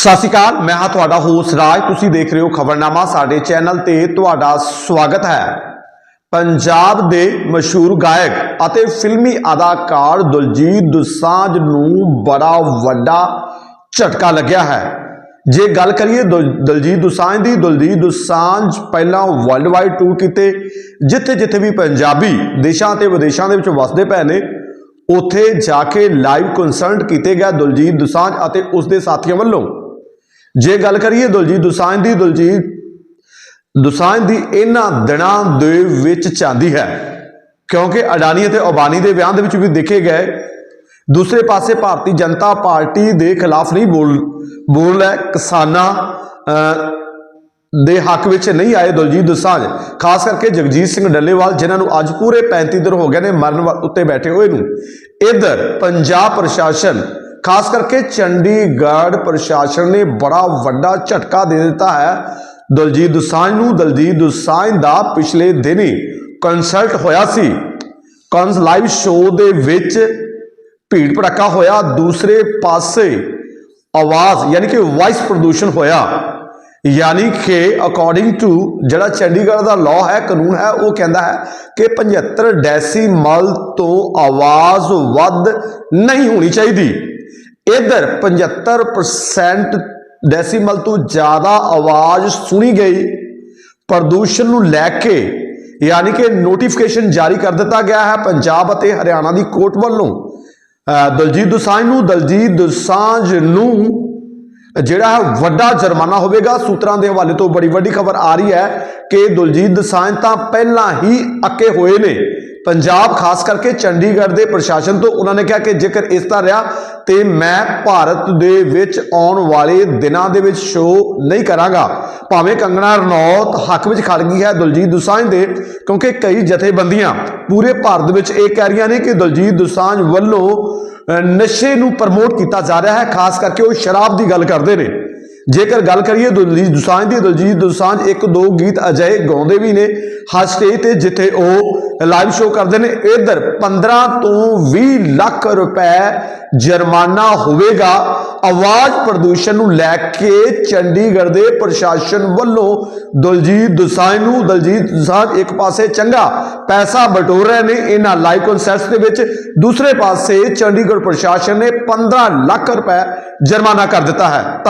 ਸਤਿ ਸ਼੍ਰੀ ਅਕਾਲ, ਮੈਂ ਹਾਂ ਤੁਹਾਡਾ ਹੋਸਟ ਰਾਜ। ਤੁਸੀਂ ਦੇਖ ਰਹੇ ਹੋ ਖਬਰਨਾਮਾ, ਸਾਡੇ ਚੈਨਲ ਤੇ ਤੁਹਾਡਾ ਸਵਾਗਤ ਹੈ। ਪੰਜਾਬ ਦੇ ਮਸ਼ਹੂਰ ਗਾਇਕ ਅਤੇ ਫਿਲਮੀ ਅਦਾਕਾਰ ਦਲਜੀਤ ਦੁਸਾਂਝ ਨੂੰ ਬੜਾ ਵੱਡਾ ਝਟਕਾ ਲੱਗਿਆ ਹੈ। ਜੇ ਗੱਲ ਕਰੀਏ ਦਲ- ਦਲਜੀਤ ਦੁਸਾਂਝ ਦੀ, ਦਲਜੀਤ ਦੁਸਾਂਝ ਪਹਿਲਾਂ ਵਰਲਡ ਵਾਈਡ ਟੂਰ ਕੀਤੇ ਜਿੱਥੇ ਜਿੱਥੇ ਵੀ ਪੰਜਾਬੀ ਦੇਸ਼ਾਂ ਤੇ ਵਿਦੇਸ਼ਾਂ ਦੇ ਵਿੱਚ ਵਸਦੇ ਪਏ ਨੇ, ਉੱਥੇ ਜਾ ਕੇ ਲਾਈਵ ਕਨਸਰਟ ਕੀਤੇ ਗਿਆ ਦਲਜੀਤ ਦੁਸਾਂਝ ਅਤੇ ਉਸ ਦੇ ਸਾਥੀਆਂ ਵੱਲੋਂ। ਜੇ ਗੱਲ ਕਰੀਏ ਦਲਜੀਤ, ਦੁਸਾਂਝ ਦੀ ਦਲਜੀਤ, ਦੁਸਾਂਝ ਦੀ ਇਹਨਾਂ ਦਿਨਾਂ ਦੇ ਵਿੱਚ ਚਾਂਦੀ ਹੈ। ਕਿਉਂਕਿ ਅਡਾਨੀ ਅਤੇ ਅਬਾਨੀ ਦੇ ਵਿਆਹ ਦੇ ਵਿੱਚ ਵੀ ਦੇਖੇ ਗਏ। ਦੂਸਰੇ ਪਾਸੇ ਭਾਰਤੀ ਜਨਤਾ ਪਾਰਟੀ ਦੇ ਖਿਲਾਫ ਨਹੀਂ ਬੋਲ ਬੋਲ ਹੈ ਕਿਸਾਨਾਂ ਦੇ ਹੱਕ ਵਿੱਚ ਨਹੀਂ ਆਏ ਦਲਜੀਤ, ਦੁਸਾਂਝ। ਖਾਸ ਕਰਕੇ ਜਗਜੀਤ ਸਿੰਘ ਡੱਲੇਵਾਲ, ਜਿਨ੍ਹਾਂ ਨੂੰ ਅੱਜ ਪੂਰੇ 35 ਦਿਨ ਹੋ ਗਏ ਨੇ ਮਰਨ ਉੱਤੇ ਬੈਠੇ ਹੋਏ ਨੂੰ। ਇਧਰ ਪੰਜਾਬ ਪ੍ਰਸ਼ਾਸਨ ਖਾਸ ਕਰਕੇ ਚੰਡੀਗੜ੍ਹ ਪ੍ਰਸ਼ਾਸਨ ਨੇ ਬੜਾ ਵੱਡਾ ਝਟਕਾ ਦੇ ਦਿੱਤਾ ਹੈ। ਦਲਜੀਤ ਦੁਸਾਂਝ ਨੂੰ ਦਲਜੀਤ ਦੁਸਾਂਝ ਦਾ ਪਿਛਲੇ ਦਿਨੀ ਕਨਸਰਟ ਹੋਇਆ ਸੀ। ਕੰਸ ਲਾਈਵ ਸ਼ੋਅ ਦੇ ਵਿੱਚ ਭੀੜ ਭੜੱਕਾ ਹੋਇਆ। ਦੂਸਰੇ ਪਾਸੇ ਆਵਾਜ਼ ਯਾਨੀ ਕਿ ਵਾਇਸ ਪ੍ਰਦੂਸ਼ਣ ਹੋਇਆ। ਯਾਨੀ ਕਿ ਅਕੋਰਡਿੰਗ ਟੂ ਜਿਹੜਾ ਚੰਡੀਗੜ੍ਹ ਦਾ ਲਾਅ ਹੈ, ਕਾਨੂੰਨ ਹੈ, ਉਹ ਕਹਿੰਦਾ ਹੈ ਕਿ 75 ਡੈਸੀਮਲ ਤੋਂ ਆਵਾਜ਼ ਵੱਧ ਨਹੀਂ ਹੋਣੀ ਚਾਹੀਦੀ। ਇਧਰ 75% ਡੈਸੀਮਲ ਤੋਂ ਜ਼ਿਆਦਾ ਆਵਾਜ਼ ਸੁਣੀ ਗਈ। ਪ੍ਰਦੂਸ਼ਣ ਨੂੰ ਲੈ ਕੇ ਯਾਨੀ ਕਿ ਨੋਟੀਫਿਕੇਸ਼ਨ ਜਾਰੀ ਕਰ ਦਿੱਤਾ ਗਿਆ ਹੈ ਪੰਜਾਬ ਅਤੇ ਹਰਿਆਣਾ ਦੀ ਕੋਰਟ ਵੱਲੋਂ। ਦਲਜੀਤ ਦੋਸਾਂਝ ਨੂੰ, ਦਲਜੀਤ ਦੋਸਾਂਝ ਨੂੰ ਜਿਹੜਾ ਹੈ ਵੱਡਾ ਜੁਰਮਾਨਾ ਹੋਵੇਗਾ। ਸੂਤਰਾਂ ਦੇ ਹਵਾਲੇ ਤੋਂ ਬੜੀ ਵੱਡੀ ਖਬਰ ਆ ਰਹੀ ਹੈ ਕਿ ਦਲਜੀਤ ਦੋਸਾਂਝ ਤਾਂ ਪਹਿਲਾਂ ਹੀ ਅੱਕੇ ਹੋਏ ਨੇ। ਪੰਜਾਬ ਖਾਸ ਕਰਕੇ ਚੰਡੀਗੜ੍ਹ ਦੇ ਪ੍ਰਸ਼ਾਸਨ ਤੋਂ ਉਹਨਾਂ ਨੇ ਕਿਹਾ ਕਿ ਜੇਕਰ ਇਸ ਤਰ੍ਹਾਂ ਰਿਹਾ ਤੇ ਮੈਂ ਭਾਰਤ ਦੇ ਵਿੱਚ ਆਉਣ ਵਾਲੇ ਦਿਨਾਂ ਦੇ ਵਿੱਚ ਸ਼ੋਅ ਨਹੀਂ ਕਰਾਂਗਾ। ਭਾਵੇਂ ਕੰਗਣਾ ਰਣੌਤ ਹੱਕ ਵਿੱਚ ਖੜ ਗਈ ਹੈ ਦਲਜੀਤ ਦੁਸਾਂਝ ਦੇ, ਕਿਉਂਕਿ ਕਈ ਜਥੇਬੰਦੀਆਂ ਪੂਰੇ ਭਾਰਤ ਵਿੱਚ ਇਹ ਕਹਿ ਰਹੀਆਂ ਨੇ ਕਿ ਦਲਜੀਤ ਦੁਸਾਂਝ ਵੱਲੋਂ ਨਸ਼ੇ ਨੂੰ ਪ੍ਰਮੋਟ ਕੀਤਾ ਜਾ ਰਿਹਾ ਹੈ, ਖਾਸ ਕਰਕੇ ਉਹ ਸ਼ਰਾਬ ਦੀ ਗੱਲ ਕਰਦੇ ਨੇ। ਜੇਕਰ ਗੱਲ ਕਰੀਏ ਦਲਜੀਤ ਦੁਸਾਂਝ ਦੀ, ਦਲਜੀਤ ਦੋਸਾਂਝ ਇੱਕ ਦੋ ਗੀਤ ਅਜਿਹੇ ਗਾਉਂਦੇ ਵੀ ਨੇ, ਹਰ ਸਟੇਜ ਤੇ ਜਿੱਥੇ ਉਹ ਲਾਈਵ ਸ਼ੋਅ ਕਰਦੇ ਨੇ, ਇਧਰ 15 ਤੋਂ 20 ਲੱਖ ਰੁਪਏ ਜੁਰਮਾਨਾ ਹੋਵੇਗਾ। ਆਵਾਜ਼ ਪ੍ਰਦੂਸ਼ਣ ਨੂੰ ਲੈ ਕੇ ਚੰਡੀਗੜ੍ਹ ਦੇ ਪ੍ਰਸ਼ਾਸਨ ਵੱਲੋਂ ਦਲਜੀਤ ਦੁਸਾਂਝ ਨੂੰ, ਦਲਜੀਤ ਦੁਸਾਂਝ ਇੱਕ ਪਾਸੇ ਚੰਗਾ ਪੈਸਾ ਬਟੋਰ ਰਹੇ ਨੇ ਇਹਨਾਂ ਲਾਈਵ ਕਨਸਰਟਸ ਦੇ ਵਿੱਚ, ਦੂਸਰੇ ਪਾਸੇ ਚੰਡੀਗੜ੍ਹ ਪ੍ਰਸ਼ਾਸਨ ਨੇ 15 ਲੱਖ ਰੁਪਏ ਜੁਰਮਾਨਾ ਕਰ ਦਿੱਤਾ ਹੈ। ਧੰਨ-